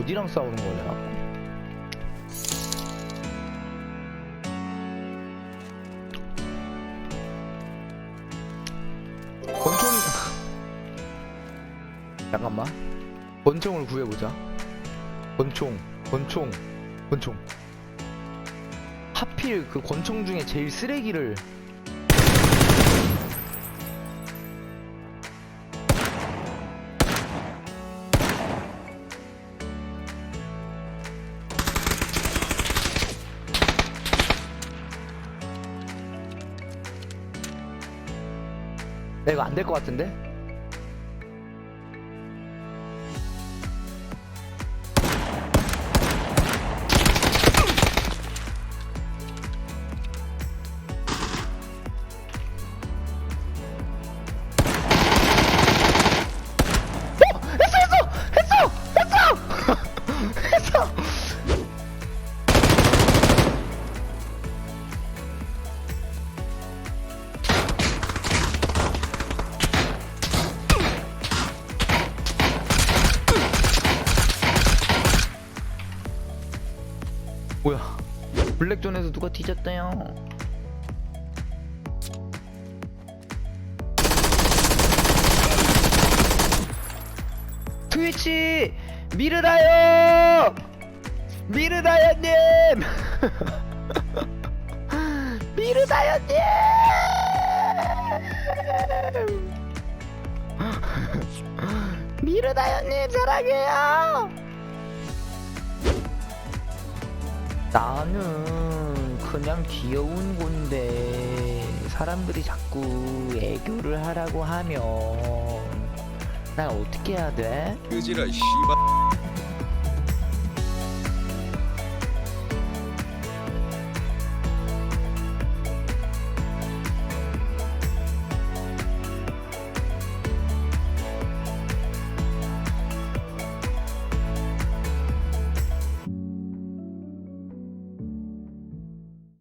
어디랑 싸우는 거냐? 권총 잠깐만. 권총을 구해보자. 권총 권총 권총. 하필 그 권총 중에 제일 쓰레기를 야, 이거 안 될 것 같은데? 뭐야? 블랙존에서 누가 뒤졌다요? 트위치! 미르다요! 미르다요님! 미르다요님! 미르다요님 사랑해요 나는 그냥 귀여운 건데 사람들이 자꾸 애교를 하라고 하면 난 어떻게 해야 돼? 끄지라 씨발